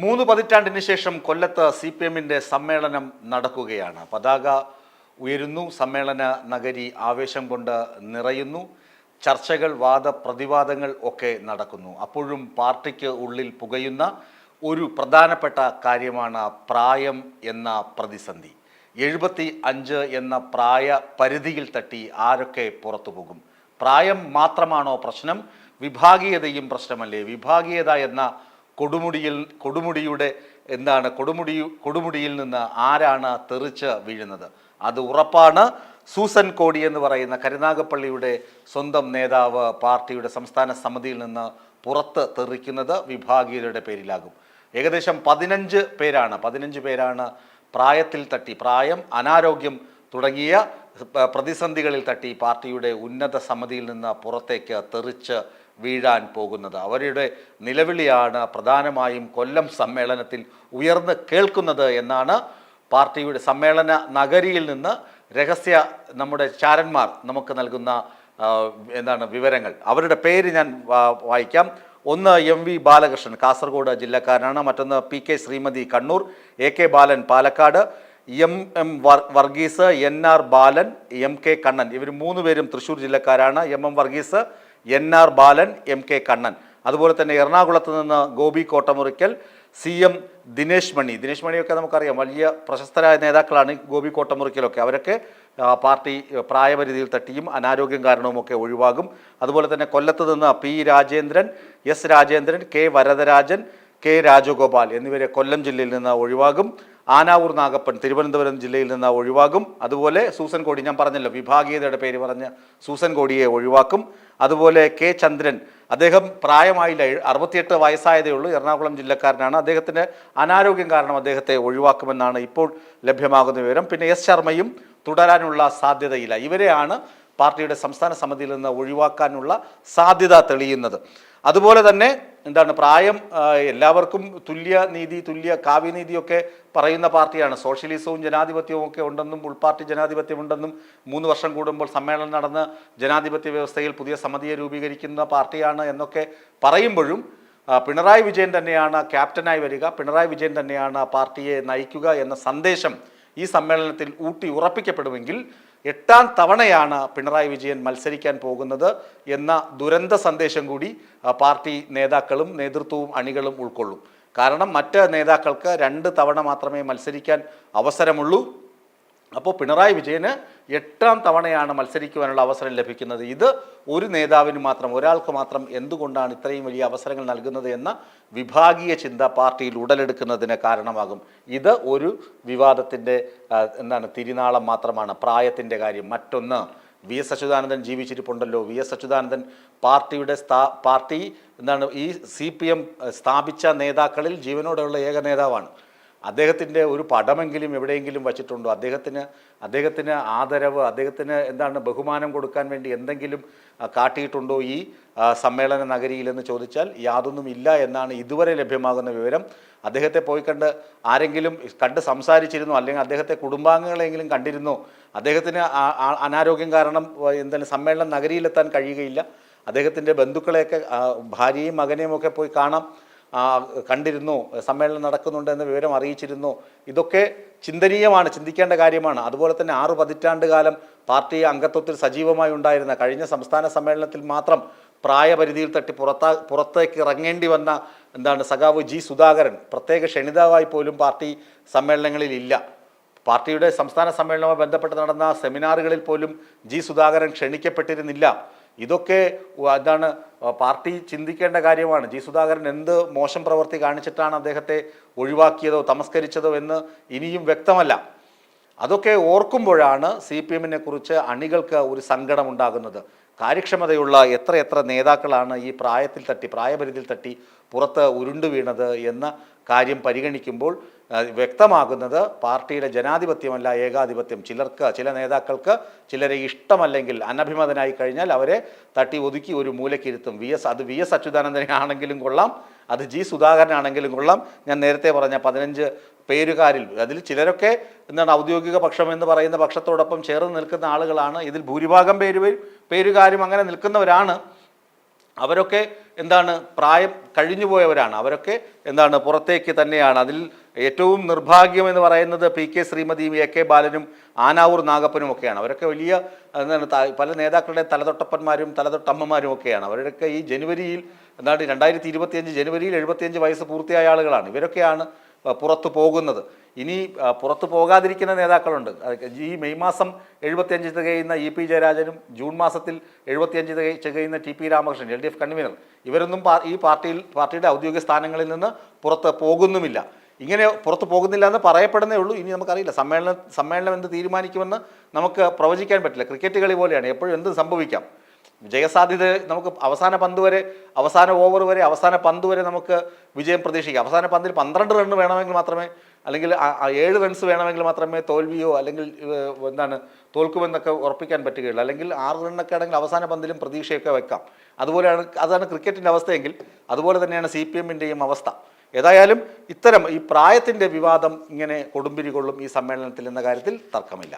മൂന്ന് പതിറ്റാണ്ടിന് ശേഷം കൊല്ലത്ത് സി പി എമ്മിന്റെ സമ്മേളനം നടക്കുകയാണ്. പതാക ഉയരുന്നു സമ്മേളന നഗരി ആവേശം കൊണ്ട് നിറയുന്നു ചർച്ചകൾ വാദപ്രതിവാദങ്ങൾ ഒക്കെ നടക്കുന്നു. അപ്പോഴും പാർട്ടിക്ക് ഉള്ളിൽ പുകയുന്ന ഒരു പ്രധാനപ്പെട്ട കാര്യമാണ് പ്രായം എന്ന പ്രതിസന്ധി. എഴുപത്തി അഞ്ച് എന്ന പ്രായ പരിധിയിൽ തട്ടി ആരൊക്കെ പുറത്തു പോകും പ്രായം മാത്രമാണോ പ്രശ്നം? വിഭാഗീയതയും പ്രശ്നമല്ലേ? വിഭാഗീയത എന്ന കൊടുമുടിയിൽ കൊടുമുടിയുടെ എന്താണ് കൊടുമുടി കൊടുമുടിയിൽ നിന്ന് ആരാണ് തെറിച്ച് വീഴുന്നത്? അത് ഉറപ്പാണ്. സൂസൻ കോടി എന്ന് പറയുന്ന കരുനാഗപ്പള്ളിയുടെ സ്വന്തം നേതാവ് പാർട്ടിയുടെ സംസ്ഥാന സമിതിയിൽ നിന്ന് പുറത്ത് തെറിക്കുന്നത് വിഭാഗീയതയുടെ പേരിലാകും. ഏകദേശം പതിനഞ്ച് പേരാണ് പതിനഞ്ച് പേരാണ് പ്രായത്തിൽ തട്ടി പ്രായം അനാരോഗ്യം തുടങ്ങിയ പ്രതിസന്ധികളിൽ തട്ടി പാർട്ടിയുടെ ഉന്നത സമിതിയിൽ നിന്ന് പുറത്തേക്ക് തെറിച്ച് വീഴാൻ പോകുന്നത്. അവരുടെ നിലവിളിയാണ് പ്രധാനമായും കൊല്ലം സമ്മേളനത്തിൽ ഉയർന്ന് കേൾക്കുന്നത് എന്നാണ് പാർട്ടിയുടെ സമ്മേളന നഗരിയിൽ നിന്ന് രഹസ്യ നമ്മുടെ ചാരന്മാർ നമുക്ക് നൽകുന്ന എന്താണ് വിവരങ്ങൾ. അവരുടെ പേര് ഞാൻ വായിക്കാം. ഒന്ന് എം വി ബാലകൃഷ്ണൻ കാസർഗോഡ് ജില്ലക്കാരനാണ്. മറ്റൊന്ന് P K Sreemathi Kannur A K Balan Palakkad M M were- Varghese N R Balan M K Kannan. ഇവർ മൂന്ന് പേരും Thrissur ജില്ലക്കാരാണ്. M M Varghese N R Balan M K Kannan. അതുപോലെ തന്നെ എറണാകുളത്ത് നിന്ന് ഗോപി കോട്ടമുറിക്കൽ സി എം ദിനേശ് മണി. ദിനേശ് മണിയൊക്കെ നമുക്കറിയാം വലിയ പ്രശസ്തരായ നേതാക്കളാണ് ഗോപി കോട്ടമുറിക്കലൊക്കെ. അവരൊക്കെ പാർട്ടി പ്രായപരിധിയിൽ തട്ടിയും അനാരോഗ്യം കാരണവുമൊക്കെ ഒഴിവാകും. അതുപോലെ തന്നെ കൊല്ലത്ത് നിന്ന് P Rajendran S Rajendran K Varadarajan K Rajagopal എന്നിവരെ കൊല്ലം ജില്ലയിൽ നിന്ന് ഒഴിവാകും. ആനാവൂർ നാഗപ്പൻ തിരുവനന്തപുരം ജില്ലയിൽ നിന്ന് ഒഴിവാകും. അതുപോലെ സൂസൻ കോടി ഞാൻ പറഞ്ഞല്ലോ വിഭാഗീയതയുടെ പേര് പറഞ്ഞ് സൂസൻ കോടിയെ ഒഴിവാക്കും. അതുപോലെ കെ ചന്ദ്രൻ അദ്ദേഹം പ്രായമായില്ല അറുപത്തിയെട്ട് വയസ്സായതേ ഉള്ളൂ എറണാകുളം ജില്ലക്കാരനാണ്. അദ്ദേഹത്തിന് അനാരോഗ്യം കാരണം അദ്ദേഹത്തെ ഒഴിവാക്കുമെന്നാണ് ഇപ്പോൾ ലഭ്യമാകുന്ന വിവരം. പിന്നെ എസ് ശർമ്മയും തുടരാനുള്ള സാധ്യതയില്ല. ഇവരെയാണ് പാർട്ടിയുടെ സംസ്ഥാന സമിതിയിൽ നിന്ന് ഒഴിവാക്കാനുള്ള സാധ്യത തെളിയുന്നത്. അതുപോലെ തന്നെ എന്താണ് പ്രായം എല്ലാവർക്കും തുല്യ നീതി തുല്യ കാവ്യനീതിയൊക്കെ പറയുന്ന പാർട്ടിയാണ്. സോഷ്യലിസവും ജനാധിപത്യവും ഒക്കെ ഉണ്ടെന്നും ഉൾപാർട്ടി ജനാധിപത്യം ഉണ്ടെന്നും മൂന്ന് വർഷം കൂടുമ്പോൾ സമ്മേളനം നടന്ന് ജനാധിപത്യ വ്യവസ്ഥയിൽ പുതിയ സമിതിയെ രൂപീകരിക്കുന്ന പാർട്ടിയാണ് എന്നൊക്കെ പറയുമ്പോഴും പിണറായി വിജയൻ തന്നെയാണ് ക്യാപ്റ്റനായി വരിക പിണറായി വിജയൻ തന്നെയാണ് പാർട്ടിയെ നയിക്കുക എന്ന സന്ദേശം ഈ സമ്മേളനത്തിൽ ഊട്ടി ഉറപ്പിക്കപ്പെടുമെങ്കിൽ എട്ടാം തവണയാണ് പിണറായി വിജയൻ മത്സരിക്കാൻ പോകുന്നത് എന്ന ദുരന്ത സന്ദേശം കൂടി പാർട്ടി നേതാക്കളും നേതൃത്വവും അണികളും ഉൾക്കൊള്ളും. കാരണം മറ്റ് നേതാക്കൾക്ക് രണ്ട് തവണ മാത്രമേ മത്സരിക്കാൻ അവസരമുള്ളൂ. അപ്പോൾ പിണറായി വിജയന് എട്ടാം തവണയാണ് മത്സരിക്കുവാനുള്ള അവസരം ലഭിക്കുന്നത്. ഇത് ഒരു നേതാവിന് മാത്രം ഒരാൾക്ക് മാത്രം എന്തുകൊണ്ടാണ് ഇത്രയും വലിയ അവസരങ്ങൾ നൽകുന്നത് എന്ന വിഭാഗീയ ചിന്ത പാർട്ടിയിൽ ഉടലെടുക്കുന്നതിന് കാരണമാകും. ഇത് ഒരു വിവാദത്തിന്റെ എന്താണ് തിരിനാളം മാത്രമാണ് പ്രായത്തിന്റെ കാര്യം. മറ്റൊന്ന് വി എസ് അച്യുതാനന്ദൻ ജീവിച്ചിരിപ്പുണ്ടല്ലോ. വി എസ് അച്യുതാനന്ദൻ പാർട്ടിയുടെ സ്ഥാ പാർട്ടി എന്താണ് ഈ സി പി എം സ്ഥാപിച്ച നേതാക്കളിൽ ജീവനോടെയുള്ള ഏക നേതാവാണ്. അദ്ദേഹത്തിന്റെ ഒരു പടമെങ്കിലും എവിടെയെങ്കിലും വച്ചിട്ടുണ്ടോ? അദ്ദേഹത്തിന് അദ്ദേഹത്തിന് ആദരവ് അദ്ദേഹത്തിന് എന്താണ് ബഹുമാനം കൊടുക്കാൻ വേണ്ടി എന്തെങ്കിലും കാട്ടിയിട്ടുണ്ടോ ഈ സമ്മേളന നഗരിയിലെന്ന് ചോദിച്ചാൽ യാതൊന്നും ഇല്ല എന്നാണ് ഇതുവരെ ലഭ്യമാകുന്ന വിവരം. അദ്ദേഹത്തെ പോയി കണ്ട് ആരെങ്കിലും കണ്ട് സംസാരിച്ചിരുന്നോ? അല്ലെങ്കിൽ അദ്ദേഹത്തെ കുടുംബാംഗങ്ങളെങ്കിലും കണ്ടിരുന്നോ? അദ്ദേഹത്തിന് അനാരോഗ്യം കാരണം എന്താണ് സമ്മേളനം നഗരിയിലെത്താൻ കഴിയുകയില്ല. അദ്ദേഹത്തിന്റെ ബന്ധുക്കളെയൊക്കെ ഭാര്യയും മകനെയും ഒക്കെ പോയി കാണാം. കണ്ടിരുന്നു സമ്മേളനം നടക്കുന്നുണ്ട് എന്ന വിവരം അറിയിച്ചിരുന്നു. ഇതൊക്കെ ചിന്തനീയമാണ് ചിന്തിക്കേണ്ട കാര്യമാണ്. അതുപോലെ തന്നെ ആറു പതിറ്റാണ്ട് കാലം പാർട്ടി അംഗത്വത്തിൽ സജീവമായി ഉണ്ടായിരുന്ന കഴിഞ്ഞ സംസ്ഥാന സമ്മേളനത്തിൽ മാത്രം പ്രായപരിധിയിൽ തട്ടി പുറത്താ പുറത്തേക്ക് ഇറങ്ങേണ്ടി വന്ന എന്താണ് സഖാവ് ജി സുധാകരൻ. പ്രത്യേക ക്ഷണിതാവായി പോലും പാർട്ടി സമ്മേളനങ്ങളിൽ ഇല്ല. പാർട്ടിയുടെ സംസ്ഥാന സമ്മേളനവുമായി ബന്ധപ്പെട്ട് നടന്ന സെമിനാറുകളിൽ പോലും ജി സുധാകരൻ ക്ഷണിക്കപ്പെട്ടിരുന്നില്ല. ഇതൊക്കെ അതാണ് പാർട്ടി ചിന്തിക്കേണ്ട കാര്യമാണ്. ജി സുധാകരൻ എന്ത് മോശം പ്രവൃത്തി കാണിച്ചിട്ടാണ് അദ്ദേഹത്തെ ഒഴിവാക്കിയതോ തമസ്കരിച്ചതോ എന്ന് ഇനിയും വ്യക്തമല്ല. അതൊക്കെ ഓർക്കുമ്പോഴാണ് സി പി എമ്മിനെ കുറിച്ച് അണികൾക്ക് ഒരു സങ്കടം ഉണ്ടാകുന്നത് കാര്യക്ഷമതയുള്ള എത്ര എത്ര നേതാക്കളാണ് ഈ പ്രായത്തിൽ തട്ടി പ്രായപരിധിയിൽ തട്ടി പുറത്ത് ഉരുണ്ടു വീണത് എന്ന കാര്യം പരിഗണിക്കുമ്പോൾ വ്യക്തമാകുന്നത് പാർട്ടിയുടെ ജനാധിപത്യമല്ല ഏകാധിപത്യം. ചിലർക്ക് ചില നേതാക്കൾക്ക് ചിലരെ ഇഷ്ടമല്ലെങ്കിൽ അനഭിമതനായി കഴിഞ്ഞാൽ അവരെ തട്ടി ഒതുക്കി ഒരു മൂലക്കിരുത്തും. വി എസ് അത് വി എസ് അച്യുതാനന്ദനെ ആണെങ്കിലും കൊള്ളാം അത് ജി സുധാകരനാണെങ്കിലും കൊള്ളാം. ഞാൻ നേരത്തെ പറഞ്ഞ പതിനഞ്ച് പേരുകാരിൽ അതിൽ ചിലരൊക്കെ എന്താണ് ഔദ്യോഗിക പക്ഷം എന്ന് പറയുന്ന പക്ഷത്തോടൊപ്പം ചേർന്ന് നിൽക്കുന്ന ആളുകളാണ്. ഇതിൽ ഭൂരിഭാഗം പേര് പേരുകാരും അങ്ങനെ നിൽക്കുന്നവരാണ്. അവരൊക്കെ എന്താണ് പ്രായം കഴിഞ്ഞു പോയവരാണ് അവരൊക്കെ എന്താണ് പുറത്തേക്ക് തന്നെയാണ്. അതിൽ ഏറ്റവും നിർഭാഗ്യം എന്ന് പറയുന്നത് പി കെ ശ്രീമതിയും എ കെ ബാലനും ആനാവൂർ നാഗപ്പനും ഒക്കെയാണ്. അവരൊക്കെ വലിയ എന്താണ് പല നേതാക്കളുടെ തലതൊട്ടപ്പന്മാരും തലതൊട്ടമ്മമാരും ഒക്കെയാണ്. അവരൊക്കെ ഈ ജനുവരിയിൽ എന്താണ് രണ്ടായിരത്തി ഇരുപത്തിയഞ്ച് ജനുവരിയിൽ എഴുപത്തിയഞ്ച് വയസ്സ് പൂർത്തിയായ ആളുകളാണ്. ഇവരൊക്കെയാണ് പുറത്തു പോകുന്നത്. ഇനി പുറത്തു പോകാതിരിക്കുന്ന നേതാക്കളുണ്ട്. ഈ മെയ് മാസം എഴുപത്തിയഞ്ച് തികയുന്ന ഇ പി ജയരാജനും ജൂൺ മാസത്തിൽ എഴുപത്തിയഞ്ച് തികയ- തികയുന്ന T P Ramakrishnan L D F convener ഇവരൊന്നും ഈ പാർട്ടിയിൽ പാർട്ടിയുടെ ഔദ്യോഗിക സ്ഥാനങ്ങളിൽ നിന്ന് പുറത്ത് പോകുന്നുമില്ല. ഇങ്ങനെ പുറത്തു പോകുന്നില്ല എന്ന് പറയപ്പെടുന്നേ ഉള്ളൂ. ഇനി നമുക്കറിയില്ല. സമ്മേളനം സമ്മേളനം എന്ത് തീരുമാനിക്കുമെന്ന് നമുക്ക് പ്രവചിക്കാൻ പറ്റില്ല. ക്രിക്കറ്റ് കളി പോലെയാണ്. എപ്പോഴും എന്ത് സംഭവിക്കാം. ജയസാധ്യത നമുക്ക് അവസാന പന്ത് വരെ അവസാന ഓവർ വരെ അവസാന പന്ത് വരെ നമുക്ക് വിജയം പ്രതീക്ഷിക്കാം. അവസാന പന്തിൽ പന്ത്രണ്ട് റണ്ണ് വേണമെങ്കിൽ മാത്രമേ അല്ലെങ്കിൽ ഏഴ് റൺസ് വേണമെങ്കിൽ മാത്രമേ തോൽവിയോ അല്ലെങ്കിൽ എന്താണ് തോൽക്കുമെന്നൊക്കെ ഉറപ്പിക്കാൻ പറ്റുകയുള്ളൂ. അല്ലെങ്കിൽ ആറ് റണ്ണൊക്കെ ആണെങ്കിൽ അവസാന പന്തിലും പ്രതീക്ഷയൊക്കെ വെക്കാം. അതുപോലെയാണ് അതാണ് ക്രിക്കറ്റിന്റെ അവസ്ഥയെങ്കിൽ അതുപോലെ തന്നെയാണ് സി പി എമ്മിന്റെയും അവസ്ഥ. ഏതായാലും ഇത്തരം ഈ പ്രായത്തിന്റെ വിവാദം ഇങ്ങനെ കൊടുമ്പിരി കൊള്ളും ഈ സമ്മേളനത്തിൽ എന്ന കാര്യത്തിൽ തർക്കമില്ല.